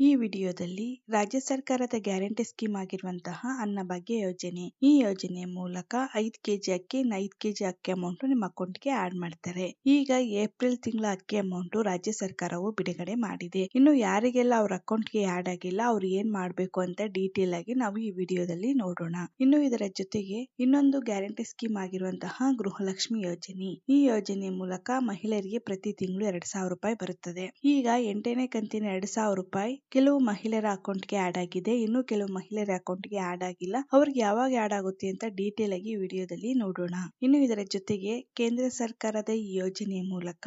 ಈ ವಿಡಿಯೋದಲ್ಲಿ ರಾಜ್ಯ ಸರ್ಕಾರದ ಗ್ಯಾರಂಟಿ ಸ್ಕೀಮ್ ಆಗಿರುವಂತಹ ಅನ್ನಭಾಗ್ಯ ಯೋಜನೆ. ಈ ಯೋಜನೆ ಮೂಲಕ ಐದ್ ಕೆಜಿ ಅಕ್ಕಿ ಐದ್ ಕೆಜಿ ಅಕ್ಕಿ ಅಮೌಂಟ್ ನಿಮ್ಮ ಅಕೌಂಟ್ಗೆ ಆಡ್ ಮಾಡ್ತಾರೆ. ಈಗ ಏಪ್ರಿಲ್ ತಿಂಗಳ ಅಕ್ಕಿ ಅಮೌಂಟ್ ರಾಜ್ಯ ಸರ್ಕಾರವು ಬಿಡುಗಡೆ ಮಾಡಿದೆ. ಇನ್ನು ಯಾರಿಗೆಲ್ಲ ಅವ್ರ ಅಕೌಂಟ್ಗೆ ಆಡ್ ಆಗಿಲ್ಲ, ಅವ್ರು ಏನ್ ಮಾಡ್ಬೇಕು ಅಂತ ಡೀಟೇಲ್ ಆಗಿ ನಾವು ಈ ವಿಡಿಯೋದಲ್ಲಿ ನೋಡೋಣ. ಇನ್ನು ಇದರ ಜೊತೆಗೆ ಇನ್ನೊಂದು ಗ್ಯಾರಂಟಿ ಸ್ಕೀಮ್ ಆಗಿರುವಂತಹ ಗೃಹಲಕ್ಷ್ಮಿ ಯೋಜನೆ. ಈ ಯೋಜನೆ ಮೂಲಕ ಮಹಿಳೆಯರಿಗೆ ಪ್ರತಿ ತಿಂಗಳು ಎರಡ್ ಸಾವಿರ ರೂಪಾಯಿ ಬರುತ್ತದೆ. ಈಗ ಎಂಟನೇ ಕಂತಿನ ಎರಡ್ ಸಾವಿರ ರೂಪಾಯಿ ಕೆಲವು ಮಹಿಳೆಯರ ಅಕೌಂಟ್ಗೆ ಆಡ್ ಆಗಿದೆ. ಇನ್ನು ಕೆಲವು ಮಹಿಳೆಯರ ಅಕೌಂಟ್ಗೆ ಆಡ್ ಆಗಿಲ್ಲ. ಅವ್ರಿಗೆ ಯಾವಾಗ ಆಡ್ ಆಗುತ್ತೆ ಅಂತ ಡೀಟೇಲ್ ಆಗಿ ವಿಡಿಯೋದಲ್ಲಿ ನೋಡೋಣ. ಇನ್ನು ಇದರ ಜೊತೆಗೆ ಕೇಂದ್ರ ಸರ್ಕಾರದ ಈ ಯೋಜನೆಯ ಮೂಲಕ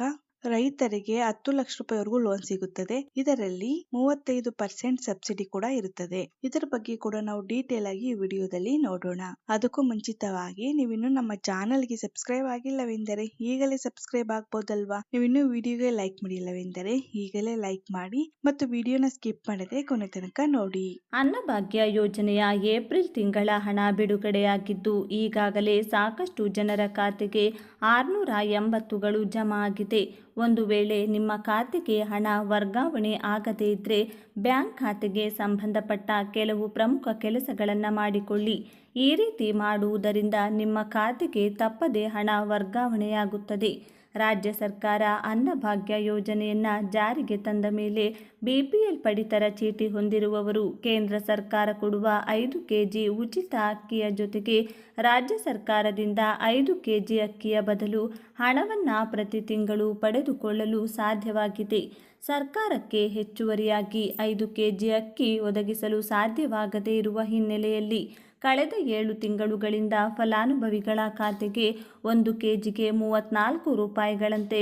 ರೈತರಿಗೆ ಹತ್ತು ಲಕ್ಷ ರೂಪಾಯಿವರೆಗೂ ಲೋನ್ ಸಿಗುತ್ತದೆ. ಇದರಲ್ಲಿ ಮೂವತ್ತೈದು ಪರ್ಸೆಂಟ್ ಸಬ್ಸಿಡಿ ಕೂಡ ಇರುತ್ತದೆ. ಇದರ ಬಗ್ಗೆ ಕೂಡ ನಾವು ಡೀಟೇಲ್ ಆಗಿ ಈ ವಿಡಿಯೋದಲ್ಲಿ ನೋಡೋಣ. ಅದಕ್ಕೂ ಮುಂಚಿತವಾಗಿ ನೀವಿನ್ನು ನಮ್ಮ ಚಾನೆಲ್ಗೆ ಸಬ್ಸ್ಕ್ರೈಬ್ ಆಗಿಲ್ಲವೆಂದರೆ ಈಗಲೇ ಸಬ್ಸ್ಕ್ರೈಬ್ ಆಗ್ಬೋದಲ್ವಾ? ನೀವಿನ್ನು ವಿಡಿಯೋಗೆ ಲೈಕ್ ಮಾಡಿಲ್ಲವೆಂದರೆ ಈಗಲೇ ಲೈಕ್ ಮಾಡಿ ಮತ್ತು ವಿಡಿಯೋನ ಸ್ಕಿಪ್ ಮಾಡದೆ ಕೊನೆ ತನಕ ನೋಡಿ. ಅನ್ನಭಾಗ್ಯ ಯೋಜನೆಯ ಏಪ್ರಿಲ್ ತಿಂಗಳ ಹಣ ಬಿಡುಗಡೆಯಾಗಿದ್ದು, ಈಗಾಗಲೇ ಸಾಕಷ್ಟು ಜನರ ಖಾತೆಗೆ ಆರ್ನೂರ ಎಂಬತ್ತುಗಳು ಜಮಾ ಆಗಿದೆ. ಒಂದು ವೇಳೆ ನಿಮ್ಮ ಖಾತೆಗೆ ಹಣ ವರ್ಗಾವಣೆ ಆಗದೇ ಇದ್ದರೆ ಬ್ಯಾಂಕ್ ಖಾತೆಗೆ ಸಂಬಂಧಪಟ್ಟ ಕೆಲವು ಪ್ರಮುಖ ಕೆಲಸಗಳನ್ನು ಮಾಡಿಕೊಳ್ಳಿ. ಈ ರೀತಿ ಮಾಡುವುದರಿಂದ ನಿಮ್ಮ ಖಾತೆಗೆ ತಪ್ಪದೇ ಹಣ ವರ್ಗಾವಣೆಯಾಗುತ್ತದೆ. ರಾಜ್ಯ ಸರ್ಕಾರ ಅನ್ನಭಾಗ್ಯ ಯೋಜನೆಯನ್ನು ಜಾರಿಗೆ ತಂದ ಮೇಲೆ ಬಿಪಿಎಲ್ ಪಡಿತರ ಚೀಟಿ ಹೊಂದಿರುವವರು, ಕೇಂದ್ರ ಸರ್ಕಾರ ಕೊಡುವ ಐದು ಕೆಜಿ ಉಚಿತ ಅಕ್ಕಿಯ ಜೊತೆಗೆ ರಾಜ್ಯ ಸರ್ಕಾರದಿಂದ ಐದು ಕೆಜಿ ಅಕ್ಕಿಯ ಬದಲು ಹಣವನ್ನು ಪ್ರತಿ ತಿಂಗಳು ಪಡೆದುಕೊಳ್ಳಲು ಸಾಧ್ಯವಾಗಿದೆ. ಸರ್ಕಾರಕ್ಕೆ ಹೆಚ್ಚುವರಿಯಾಗಿ ಐದು ಕೆಜಿ ಅಕ್ಕಿ ಒದಗಿಸಲು ಸಾಧ್ಯವಾಗದೇ ಇರುವ ಹಿನ್ನೆಲೆಯಲ್ಲಿ ಕಳೆದ ಏಳು ತಿಂಗಳುಗಳಿಂದ ಫಲಾನುಭವಿಗಳ ಖಾತೆಗೆ ಒಂದು ಕೆಜಿಗೆ ಮೂವತ್ತ್ನಾಲ್ಕು ರೂಪಾಯಿಗಳಂತೆ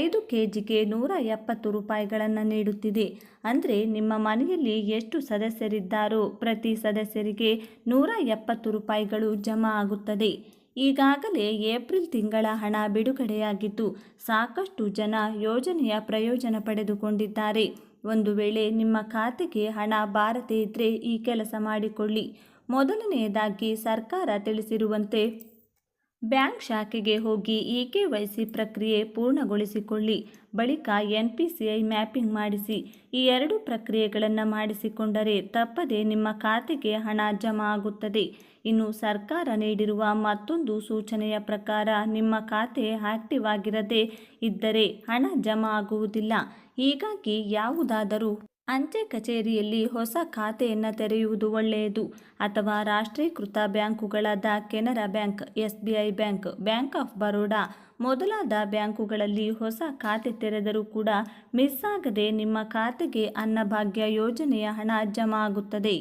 ಐದು ಕೆಜಿಗೆ ನೂರ ಎಪ್ಪತ್ತು ರೂಪಾಯಿಗಳನ್ನು ನೀಡುತ್ತಿದೆ. ಅಂದರೆ ನಿಮ್ಮ ಮನೆಯಲ್ಲಿ ಎಷ್ಟು ಸದಸ್ಯರಿದ್ದಾರೋ ಪ್ರತಿ ಸದಸ್ಯರಿಗೆ ನೂರ ಎಪ್ಪತ್ತು ರೂಪಾಯಿಗಳು ಜಮಾ ಆಗುತ್ತದೆ. ಈಗಾಗಲೇ ಏಪ್ರಿಲ್ ತಿಂಗಳ ಹಣ ಬಿಡುಗಡೆಯಾಗಿದ್ದು ಸಾಕಷ್ಟು ಜನ ಯೋಜನೆಯ ಪ್ರಯೋಜನ ಪಡೆದುಕೊಂಡಿದ್ದಾರೆ. ಒಂದು ವೇಳೆ ನಿಮ್ಮ ಖಾತೆಗೆ ಹಣ ಬಾರದೇ ಇದ್ದರೆ ಈ ಕೆಲಸ ಮಾಡಿಕೊಳ್ಳಿ. ಮೊದಲನೆಯದಾಗಿ ಸರ್ಕಾರ ತಿಳಿಸಿರುವಂತೆ ಬ್ಯಾಂಕ್ ಶಾಖೆಗೆ ಹೋಗಿ ಇ ಕೆ ವೈ ಸಿ ಪ್ರಕ್ರಿಯೆ ಪೂರ್ಣಗೊಳಿಸಿಕೊಳ್ಳಿ. ಬಳಿಕ N P C I mapping ಮಾಡಿಸಿ. ಈ ಎರಡು ಪ್ರಕ್ರಿಯೆಗಳನ್ನು ಮಾಡಿಸಿಕೊಂಡರೆ ತಪ್ಪದೆ ನಿಮ್ಮ ಖಾತೆಗೆ ಹಣ ಜಮಾ ಆಗುತ್ತದೆ. ಇನ್ನು ಸರ್ಕಾರ ನೀಡಿರುವ ಮತ್ತೊಂದು ಸೂಚನೆಯ ಪ್ರಕಾರ ನಿಮ್ಮ ಖಾತೆ ಆಕ್ಟಿವ್ ಆಗಿರದೇ ಇದ್ದರೆ ಹಣ ಜಮಾ ಆಗುವುದಿಲ್ಲ. ಹೀಗಾಗಿ ಯಾವುದಾದರೂ ಅಂಚೆ ಕಚೇರಿಯಲ್ಲಿ ಹೊಸ ಖಾತೆಯನ್ನು ತೆರೆಯುವುದು ಒಳ್ಳೆಯದು. ಅಥವಾ ರಾಷ್ಟ್ರೀಕೃತ ಬ್ಯಾಂಕುಗಳಾದ Canara bank S B I bank bank of Baroda ಮೊದಲಾದ ಬ್ಯಾಂಕುಗಳಲ್ಲಿ ಹೊಸ ಖಾತೆ ತೆರೆದರೂ ಕೂಡ ಮಿಸ್ ಆಗದೆ ನಿಮ್ಮ ಖಾತೆಗೆ ಅನ್ನಭಾಗ್ಯ ಯೋಜನೆಯ ಹಣ ಜಮಾ ಆಗುತ್ತದೆ.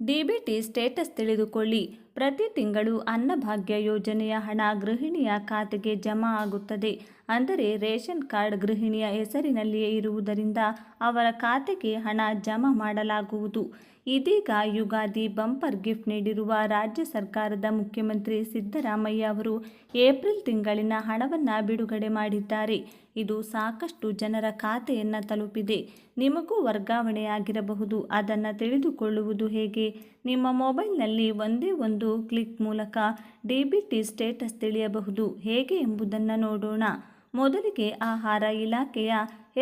ಡಿಬಿಟಿ ಸ್ಟೇಟಸ್ ತಿಳಿದುಕೊಳ್ಳಿ. ಪ್ರತಿ ತಿಂಗಳು ಅನ್ನಭಾಗ್ಯ ಯೋಜನೆಯ ಹಣ ಗೃಹಿಣಿಯ ಖಾತೆಗೆ ಜಮಾ ಆಗುತ್ತದೆ. ಅಂದರೆ ರೇಷನ್ ಕಾರ್ಡ್ ಗೃಹಿಣಿಯ ಹೆಸರಿನಲ್ಲಿಯೇ ಇರುವುದರಿಂದ ಅವರ ಖಾತೆಗೆ ಹಣ ಜಮಾ ಮಾಡಲಾಗುವುದು. ಇದೀಗ ಯುಗಾದಿ ಬಂಪರ್ ಗಿಫ್ಟ್ ನೀಡಿರುವ ರಾಜ್ಯ ಸರ್ಕಾರದ ಮುಖ್ಯಮಂತ್ರಿ ಸಿದ್ದರಾಮಯ್ಯ ಅವರು ಏಪ್ರಿಲ್ ತಿಂಗಳಿನ ಹಣವನ್ನು ಬಿಡುಗಡೆ ಮಾಡಿದ್ದಾರೆ. ಇದು ಸಾಕಷ್ಟು ಜನರ ಖಾತೆಯನ್ನು ತಲುಪಿದೆ. ನಿಮಗೂ ವರ್ಗಾವಣೆಯಾಗಿರಬಹುದು. ಅದನ್ನು ತಿಳಿದುಕೊಳ್ಳುವುದು ಹೇಗೆ? ನಿಮ್ಮ ಮೊಬೈಲ್ನಲ್ಲಿ ಒಂದೇ ಒಂದು ಕ್ಲಿಕ್ ಮೂಲಕ ಡಿ ಬಿ ಟಿ ಸ್ಟೇಟಸ್ ತಿಳಿಯಬಹುದು. ಹೇಗೆ ಎಂಬುದನ್ನು ನೋಡೋಣ. ಮೊದಲಿಗೆ ಆಹಾರ ಇಲಾಖೆಯ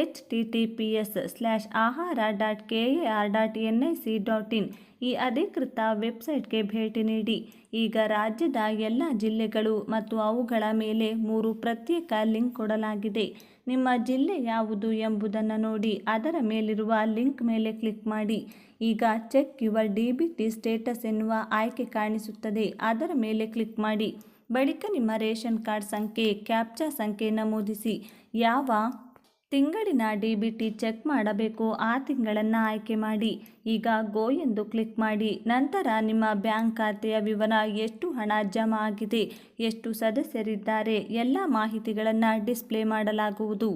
H T T P S slash ahara dot K A R dot N I C dot in ಈ ಅಧಿಕೃತ ವೆಬ್ಸೈಟ್ಗೆ ಭೇಟಿ ನೀಡಿ. ಈಗ ರಾಜ್ಯದ ಎಲ್ಲ ಜಿಲ್ಲೆಗಳು ಮತ್ತು ಅವುಗಳ ಮೇಲೆ ಮೂರು ಪ್ರತ್ಯೇಕ ಲಿಂಕ್ ಕೊಡಲಾಗಿದೆ. ನಿಮ್ಮ ಜಿಲ್ಲೆ ಯಾವುದು ಎಂಬುದನ್ನು ನೋಡಿ ಅದರ ಮೇಲಿರುವ ಲಿಂಕ್ ಮೇಲೆ ಕ್ಲಿಕ್ ಮಾಡಿ. ಈಗ check your D B T status ಎನ್ನುವ ಆಯ್ಕೆ ಕಾಣಿಸುತ್ತದೆ. ಅದರ ಮೇಲೆ ಕ್ಲಿಕ್ ಮಾಡಿ. ಬಳಿಕ ನಿಮ್ಮ ರೇಷನ್ ಕಾರ್ಡ್ ಸಂಖ್ಯೆ, ಕ್ಯಾಪ್ಚಾ ಸಂಖ್ಯೆ ನಮೂದಿಸಿ. ಯಾವ ತಿಂಗಳಿನ ಡಿ ಬಿ ಟಿ ಚೆಕ್ ಮಾಡಬೇಕು ಆ ತಿಂಗಳನ್ನು ಆಯ್ಕೆ ಮಾಡಿ. ಈಗ ಗೋ ಎಂದು ಕ್ಲಿಕ್ ಮಾಡಿ. ನಂತರ ನಿಮ್ಮ ಬ್ಯಾಂಕ್ ಖಾತೆಯ ವಿವರ, ಎಷ್ಟು ಹಣ ಜಮಾ ಆಗಿದೆ, ಎಷ್ಟು ಸದಸ್ಯರಿದ್ದಾರೆ, ಎಲ್ಲ ಮಾಹಿತಿಗಳನ್ನು ಡಿಸ್ಪ್ಲೇ ಮಾಡಲಾಗುವುದು.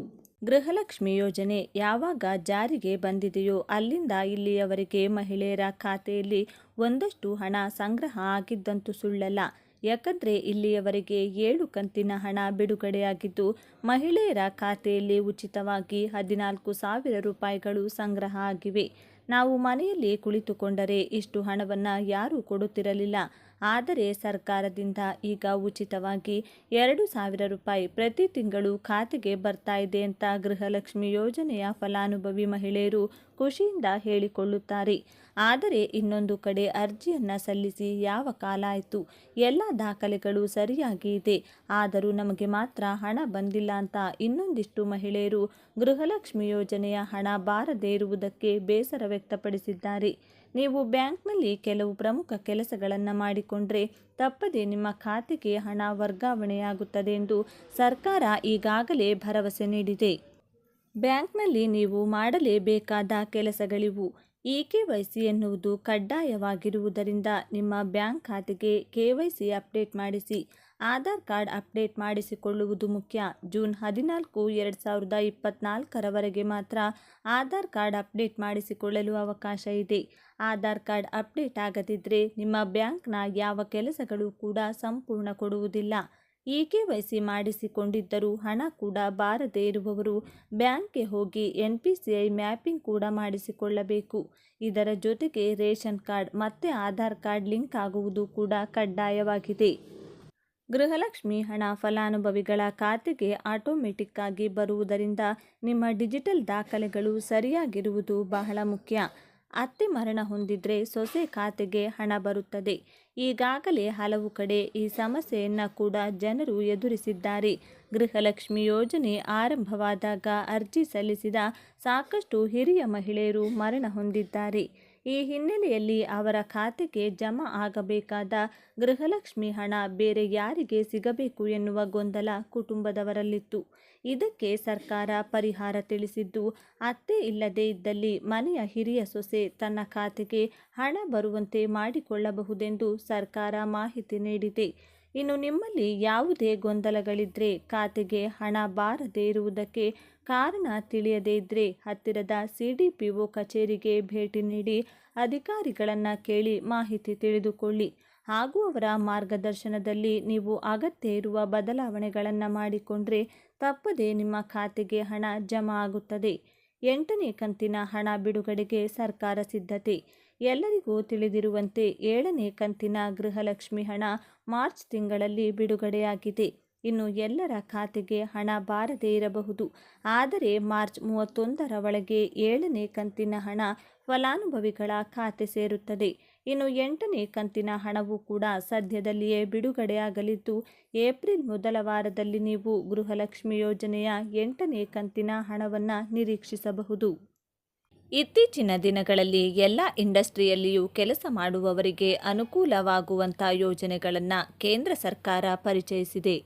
ಗೃಹಲಕ್ಷ್ಮಿ ಯೋಜನೆ ಯಾವಾಗ ಜಾರಿಗೆ ಬಂದಿದೆಯೋ ಅಲ್ಲಿಂದ ಇಲ್ಲಿಯವರೆಗೆ ಮಹಿಳೆಯರ ಖಾತೆಯಲ್ಲಿ ಒಂದಷ್ಟು ಹಣ ಸಂಗ್ರಹ ಆಗಿದ್ದಂತೂ ಸುಳ್ಳಲ್ಲ. ಯಾಕಂದರೆ ಇಲ್ಲಿಯವರೆಗೆ ಏಳು ಕಂತಿನ ಹಣ ಬಿಡುಗಡೆಯಾಗಿದ್ದು, ಮಹಿಳೆಯರ ಖಾತೆಯಲ್ಲಿ ಉಚಿತವಾಗಿ ಹದಿನಾಲ್ಕು ಸಾವಿರ ರೂಪಾಯಿಗಳು ಸಂಗ್ರಹ ಆಗಿವೆ. ನಾವು ಮನೆಯಲ್ಲಿ ಕುಳಿತುಕೊಂಡರೆ ಇಷ್ಟು ಹಣವನ್ನು ಯಾರೂ ಕೊಡುತ್ತಿರಲಿಲ್ಲ. ಆದರೆ ಸರ್ಕಾರದಿಂದ ಈಗ ಉಚಿತವಾಗಿ ಎರಡು ಸಾವಿರ ರೂಪಾಯಿ ಪ್ರತಿ ತಿಂಗಳು ಖಾತೆಗೆ ಬರ್ತಾ ಇದೆ ಅಂತ ಗೃಹಲಕ್ಷ್ಮಿ ಯೋಜನೆಯ ಫಲಾನುಭವಿ ಮಹಿಳೆಯರು ಖುಷಿಯಿಂದ ಹೇಳಿಕೊಳ್ಳುತ್ತಾರೆ. ಆದರೆ ಇನ್ನೊಂದು ಕಡೆ ಅರ್ಜಿಯನ್ನು ಸಲ್ಲಿಸಿ ಯಾವ ಕಾಲ ಆಯಿತು? ಎಲ್ಲ ದಾಖಲೆಗಳು ಸರಿಯಾಗಿ ಇದೆ. ಆದರೂ ನಮಗೆ ಮಾತ್ರ ಹಣ ಬಂದಿಲ್ಲ ಅಂತ ಇನ್ನೊಂದಿಷ್ಟು ಮಹಿಳೆಯರು ಗೃಹಲಕ್ಷ್ಮಿ ಯೋಜನೆಯ ಹಣ ಬಾರದೇ ಇರುವುದಕ್ಕೆ ಬೇಸರ ವ್ಯಕ್ತಪಡಿಸಿದ್ದಾರೆ. ನೀವು ಬ್ಯಾಂಕ್ನಲ್ಲಿ ಕೆಲವು ಪ್ರಮುಖ ಕೆಲಸಗಳನ್ನು ಮಾಡಿಕೊಂಡ್ರೆ ತಪ್ಪದೆ ನಿಮ್ಮ ಖಾತೆಗೆ ಹಣ ವರ್ಗಾವಣೆಯಾಗುತ್ತದೆ ಎಂದು ಸರ್ಕಾರ ಈಗಾಗಲೇ ಭರವಸೆ ನೀಡಿದೆ. ಬ್ಯಾಂಕ್ನಲ್ಲಿ ನೀವು ಮಾಡಲೇಬೇಕಾದ ಕೆಲಸಗಳಿವು ಇ ಕೆ ವೈ ಸಿ ಎನ್ನುವುದು ಕಡ್ಡಾಯವಾಗಿರುವುದರಿಂದ ನಿಮ್ಮ ಬ್ಯಾಂಕ್ ಖಾತೆಗೆ ಕೆ ವೈ ಸಿ ಅಪ್ಡೇಟ್ ಮಾಡಿಸಿ ಆಧಾರ್ ಕಾರ್ಡ್ ಅಪ್ಡೇಟ್ ಮಾಡಿಸಿಕೊಳ್ಳುವುದು ಮುಖ್ಯ. ಜೂನ್ ಹದಿನಾಲ್ಕು, ಎರಡು ಸಾವಿರದ ಇಪ್ಪತ್ನಾಲ್ಕರವರೆಗೆ ಮಾತ್ರ ಆಧಾರ್ ಕಾರ್ಡ್ ಅಪ್ಡೇಟ್ ಮಾಡಿಸಿಕೊಳ್ಳಲು ಅವಕಾಶ ಇದೆ. ಆಧಾರ್ ಕಾರ್ಡ್ ಅಪ್ಡೇಟ್ ಆಗದಿದ್ದರೆ ನಿಮ್ಮ ಬ್ಯಾಂಕ್ನ ಯಾವ ಕೆಲಸಗಳು ಕೂಡ ಸಂಪೂರ್ಣ ಕೊಡುವುದಿಲ್ಲ. ಈ ಕೆ ವೈ ಸಿ ಮಾಡಿಸಿಕೊಂಡಿದ್ದರೂ ಹಣ ಕೂಡ ಬಾರದೇ ಇರುವವರು ಬ್ಯಾಂಕ್ಗೆ ಹೋಗಿ N P C I mapping ಕೂಡ ಮಾಡಿಸಿಕೊಳ್ಳಬೇಕು. ಇದರ ಜೊತೆಗೆ ರೇಷನ್ ಕಾರ್ಡ್ ಮತ್ತು ಆಧಾರ್ ಕಾರ್ಡ್ ಲಿಂಕ್ ಆಗುವುದು ಕೂಡ ಕಡ್ಡಾಯವಾಗಿದೆ. ಗೃಹಲಕ್ಷ್ಮಿ, ಹಣ, ಫಲಾನುಭವಿಗಳ ಖಾತೆಗೆ ಆಟೋಮೆಟಿಕ್ ಆಗಿ ಬರುವುದರಿಂದ ನಿಮ್ಮ ಡಿಜಿಟಲ್ ದಾಖಲೆಗಳು ಸರಿಯಾಗಿರುವುದು ಬಹಳ ಮುಖ್ಯ. ಅತ್ತೆ ಮರಣ ಹೊಂದಿದ್ರೆ ಸೊಸೆ ಖಾತೆಗೆ ಹಣ ಬರುತ್ತದೆ. ಈಗಾಗಲೇ ಹಲವು ಕಡೆ ಈ ಸಮಸ್ಯೆಯನ್ನು ಕೂಡ ಜನರು ಎದುರಿಸಿದ್ದಾರೆ. ಗೃಹಲಕ್ಷ್ಮಿ ಯೋಜನೆ ಆರಂಭವಾದಾಗ ಅರ್ಜಿ ಸಲ್ಲಿಸಿದ ಸಾಕಷ್ಟು ಹಿರಿಯ ಮಹಿಳೆಯರು ಮರಣ ಹೊಂದಿದ್ದಾರೆ. ಈ ಹಿನ್ನೆಲೆಯಲ್ಲಿ ಅವರ ಖಾತೆಗೆ ಜಮಾ ಆಗಬೇಕಾದ ಗೃಹಲಕ್ಷ್ಮಿ ಹಣ ಬೇರೆ ಯಾರಿಗೆ ಸಿಗಬೇಕು ಎನ್ನುವ ಗೊಂದಲ ಕುಟುಂಬದವರಲ್ಲಿತ್ತು. ಇದಕ್ಕೆ ಸರ್ಕಾರ ಪರಿಹಾರ ತಿಳಿಸಿದ್ದು, ಅತ್ತೆ ಇಲ್ಲದೇ ಇದ್ದಲ್ಲಿ ಮನೆಯ ಹಿರಿಯ ಸೊಸೆ ತನ್ನ ಖಾತೆಗೆ ಹಣ ಬರುವಂತೆ ಮಾಡಿಕೊಳ್ಳಬಹುದೆಂದು ಸರ್ಕಾರ ಮಾಹಿತಿ ನೀಡಿದೆ. ಇನ್ನು ನಿಮ್ಮಲ್ಲಿ ಯಾವುದೇ ಗೊಂದಲಗಳಿದ್ರೆ ಖಾತೆಗೆ ಹಣ ಬಾರದೇ ಇರುವುದಕ್ಕೆ ಕಾರಣ ತಿಳಿಯದೇ ಇದ್ದರೆ ಹತ್ತಿರದ ಸಿ ಕಚೇರಿಗೆ ಭೇಟಿ ನೀಡಿ ಅಧಿಕಾರಿಗಳನ್ನು ಕೇಳಿ ಮಾಹಿತಿ ತಿಳಿದುಕೊಳ್ಳಿ. ಹಾಗೂ ಅವರ ಮಾರ್ಗದರ್ಶನದಲ್ಲಿ ನೀವು ಅಗತ್ಯ ಇರುವ ಬದಲಾವಣೆಗಳನ್ನು ಮಾಡಿಕೊಂಡ್ರೆ ತಪ್ಪದೇ ನಿಮ್ಮ ಖಾತೆಗೆ ಹಣ ಜಮಾ ಆಗುತ್ತದೆ. ಎಂಟನೇ ಕಂತಿನ ಹಣ ಬಿಡುಗಡೆಗೆ ಸರ್ಕಾರ ಸಿದ್ಧತೆ. ಎಲ್ಲರಿಗೂ ತಿಳಿದಿರುವಂತೆ ಏಳನೇ ಕಂತಿನ ಗೃಹಲಕ್ಷ್ಮಿ ಹಣ ಮಾರ್ಚ್ ತಿಂಗಳಲ್ಲಿ ಬಿಡುಗಡೆಯಾಗಿದೆ. ಇನ್ನು ಎಲ್ಲರ ಖಾತೆಗೆ ಹಣ ಬಾರದೇ ಇರಬಹುದು. ಆದರೆ ಮಾರ್ಚ್ ಮೂವತ್ತೊಂದರ ಒಳಗೆ ಏಳನೇ ಕಂತಿನ ಹಣ ಫಲಾನುಭವಿಗಳ ಖಾತೆ ಸೇರುತ್ತದೆ. ಇನ್ನು ಎಂಟನೇ ಕಂತಿನ ಹಣವು ಕೂಡ ಸದ್ಯದಲ್ಲಿಯೇ ಬಿಡುಗಡೆಯಾಗಲಿದ್ದು, ಏಪ್ರಿಲ್ ಮೊದಲ ವಾರದಲ್ಲಿ ನೀವು ಗೃಹಲಕ್ಷ್ಮಿ ಯೋಜನೆಯ ಎಂಟನೇ ಕಂತಿನ ಹಣವನ್ನು ನಿರೀಕ್ಷಿಸಬಹುದು. ಇತ್ತೀಚಿನ ದಿನಗಳಲ್ಲಿ ಎಲ್ಲ ಇಂಡಸ್ಟ್ರಿಯಲ್ಲಿಯೂ ಕೆಲಸ ಮಾಡುವವರಿಗೆ ಅನುಕೂಲವಾಗುವಂಥ ಯೋಜನೆಗಳನ್ನು ಕೇಂದ್ರ ಸರ್ಕಾರ ಪರಿಚಯಿಸಿದೆ.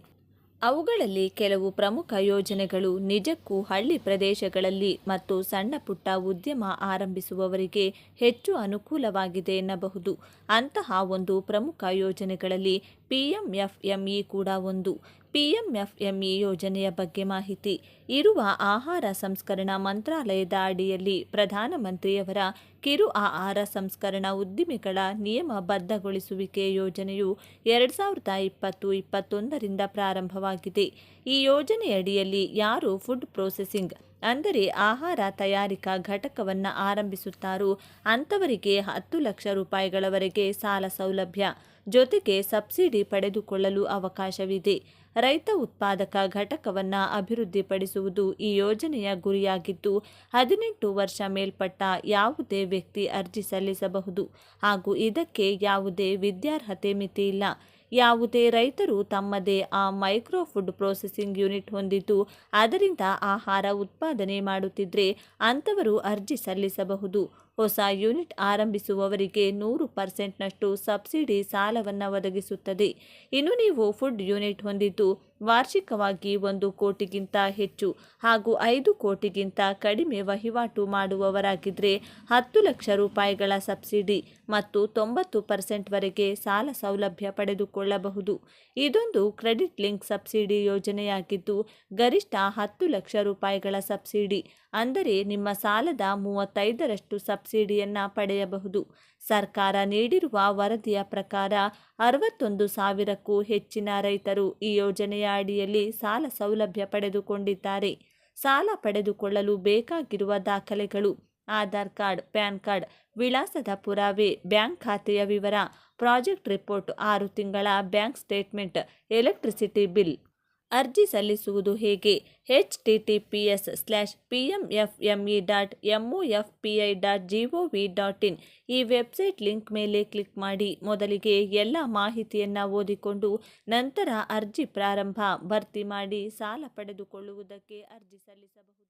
ಅವುಗಳಲ್ಲಿ ಕೆಲವು ಪ್ರಮುಖ ಯೋಜನೆಗಳು ನಿಜಕ್ಕೂ ಹಳ್ಳಿ ಪ್ರದೇಶಗಳಲ್ಲಿ ಮತ್ತು ಸಣ್ಣ ಪುಟ್ಟ ಉದ್ಯಮ ಆರಂಭಿಸುವವರಿಗೆ ಹೆಚ್ಚು ಅನುಕೂಲವಾಗಿದೆ ಎನ್ನಬಹುದು. ಅಂತಹ ಒಂದು ಪ್ರಮುಖ ಯೋಜನೆಗಳಲ್ಲಿ ಪಿಎಂಎಫ್ಎಂಇ ಕೂಡ ಒಂದು. ಪಿಎಂಎಫ್ಎಂಇ ಯೋಜನೆಯ ಬಗ್ಗೆ ಮಾಹಿತಿ. ಇರುವ ಆಹಾರ ಸಂಸ್ಕರಣಾ ಮಂತ್ರಾಲಯದ ಅಡಿಯಲ್ಲಿ ಪ್ರಧಾನಮಂತ್ರಿಯವರ ಕಿರು ಆಹಾರ ಸಂಸ್ಕರಣಾ ಉದ್ದಿಮೆಗಳ ನಿಯಮಬದ್ಧಗೊಳಿಸುವಿಕೆ ಯೋಜನೆಯು ಎರಡು ಸಾವಿರದ ಇಪ್ಪತ್ತು ಇಪ್ಪತ್ತೊಂದರಿಂದ ಪ್ರಾರಂಭವಾಗಿದೆ. ಈ ಯೋಜನೆಯಡಿಯಲ್ಲಿ ಯಾರು ಫುಡ್ ಪ್ರೊಸೆಸಿಂಗ್, ಅಂದರೆ ಆಹಾರ ತಯಾರಿಕಾ ಘಟಕವನ್ನು ಆರಂಭಿಸುತ್ತಾರೋ ಅಂಥವರಿಗೆ ಹತ್ತು ಲಕ್ಷ ರೂಪಾಯಿಗಳವರೆಗೆ ಸಾಲ ಸೌಲಭ್ಯ. ಜೊತೆಗೆ ಸಬ್ಸಿಡಿ ಪಡೆದುಕೊಳ್ಳಲು ಅವಕಾಶವಿದೆ. ರೈತ ಉತ್ಪಾದಕ ಘಟಕವನ್ನು ಅಭಿವೃದ್ಧಿಪಡಿಸುವುದು ಈ ಯೋಜನೆಯ ಗುರಿಯಾಗಿದ್ದು, ಹದಿನೆಂಟು ವರ್ಷ ಮೇಲ್ಪಟ್ಟ ಯಾವುದೇ ವ್ಯಕ್ತಿ ಅರ್ಜಿ ಸಲ್ಲಿಸಬಹುದು. ಹಾಗೂ ಇದಕ್ಕೆ ಯಾವುದೇ ವಿದ್ಯಾರ್ಹತೆ ಮಿತಿ ಇಲ್ಲ ಯಾವುದೇ ರೈತರು ತಮ್ಮದೇ ಆ ಮೈಕ್ರೋ ಫುಡ್ ಪ್ರೊಸೆಸಿಂಗ್ ಯೂನಿಟ್ ಹೊಂದಿದ್ದು, ಅದರಿಂದ ಆಹಾರ ಉತ್ಪಾದನೆ ಮಾಡುತ್ತಿದ್ದರೆ ಅಂಥವರು ಅರ್ಜಿ ಸಲ್ಲಿಸಬಹುದು. ಹೊಸ ಯೂನಿಟ್ ಆರಂಭಿಸುವವರಿಗೆ ನೂರು ಪರ್ಸೆಂಟ್ನಷ್ಟು ಸಬ್ಸಿಡಿ ಸಾಲವನ್ನು ಒದಗಿಸುತ್ತದೆ. ಇನ್ನು ನೀವು ಫುಡ್ ಯೂನಿಟ್ ಹೊಂದಿದ್ದು ವಾರ್ಷಿಕವಾಗಿ ಒಂದು ಕೋಟಿಗಿಂತ ಹೆಚ್ಚು ಹಾಗೂ ಐದು ಕೋಟಿಗಿಂತ ಕಡಿಮೆ ವಹಿವಾಟು ಮಾಡುವವರಾಗಿದ್ದರೆ ಹತ್ತು ಲಕ್ಷ ರೂಪಾಯಿಗಳ ಸಬ್ಸಿಡಿ ಮತ್ತು ತೊಂಬತ್ತು ಪರ್ಸೆಂಟ್ವರೆಗೆ ಸಾಲ ಸೌಲಭ್ಯ ಪಡೆದುಕೊಳ್ಳಬಹುದು. ಇದೊಂದು ಕ್ರೆಡಿಟ್ ಲಿಂಕ್ ಸಬ್ಸಿಡಿ ಯೋಜನೆಯಾಗಿದ್ದು ಗರಿಷ್ಠ ಹತ್ತು ಲಕ್ಷ ರೂಪಾಯಿಗಳ ಸಬ್ಸಿಡಿ ಅಂದರೆ ನಿಮ್ಮ ಸಾಲದ ಮೂವತ್ತೈದರಷ್ಟು ಸಬ್ಸಿಡಿಯನ್ನು ಪಡೆಯಬಹುದು. ಸರ್ಕಾರ ನೀಡಿರುವ ವರದಿಯ ಪ್ರಕಾರ ಅರವತ್ತೊಂದು ಸಾವಿರಕ್ಕೂ ಹೆಚ್ಚಿನ ರೈತರು ಈ ಯೋಜನೆಯ ಅಡಿಯಲ್ಲಿ ಸಾಲ ಸೌಲಭ್ಯ ಪಡೆದುಕೊಂಡಿದ್ದಾರೆ. ಸಾಲ ಪಡೆದುಕೊಳ್ಳಲು ಬೇಕಾಗಿರುವ ದಾಖಲೆಗಳು, ಆಧಾರ್ ಕಾರ್ಡ್, ಪ್ಯಾನ್ ಕಾರ್ಡ್, ವಿಳಾಸದ ಪುರಾವೆ, ಬ್ಯಾಂಕ್ ಖಾತೆಯ ವಿವರ, ಪ್ರಾಜೆಕ್ಟ್ ರಿಪೋರ್ಟ್, ಆರು ತಿಂಗಳ ಬ್ಯಾಂಕ್ ಸ್ಟೇಟ್ಮೆಂಟ್, ಎಲೆಕ್ಟ್ರಿಸಿಟಿ ಬಿಲ್. ಅರ್ಜಿ ಸಲ್ಲಿಸುವುದು ಹೇಗೆ? H T T P S slash P M F M E dot M O F P I dot G O V dot in ಈ ವೆಬ್ಸೈಟ್ ಲಿಂಕ್ ಮೇಲೆ click ಮಾಡಿ ಮೊದಲಿಗೆ ಎಲ್ಲ ಮಾಹಿತಿಯನ್ನು ಓದಿಕೊಂಡು ನಂತರ ಅರ್ಜಿ ಪ್ರಾರಂಭ ಭರ್ತಿ ಮಾಡಿ ಸಾಲ ಪಡೆದುಕೊಳ್ಳುವುದಕ್ಕೆ ಅರ್ಜಿ ಸಲ್ಲಿಸಬಹುದು.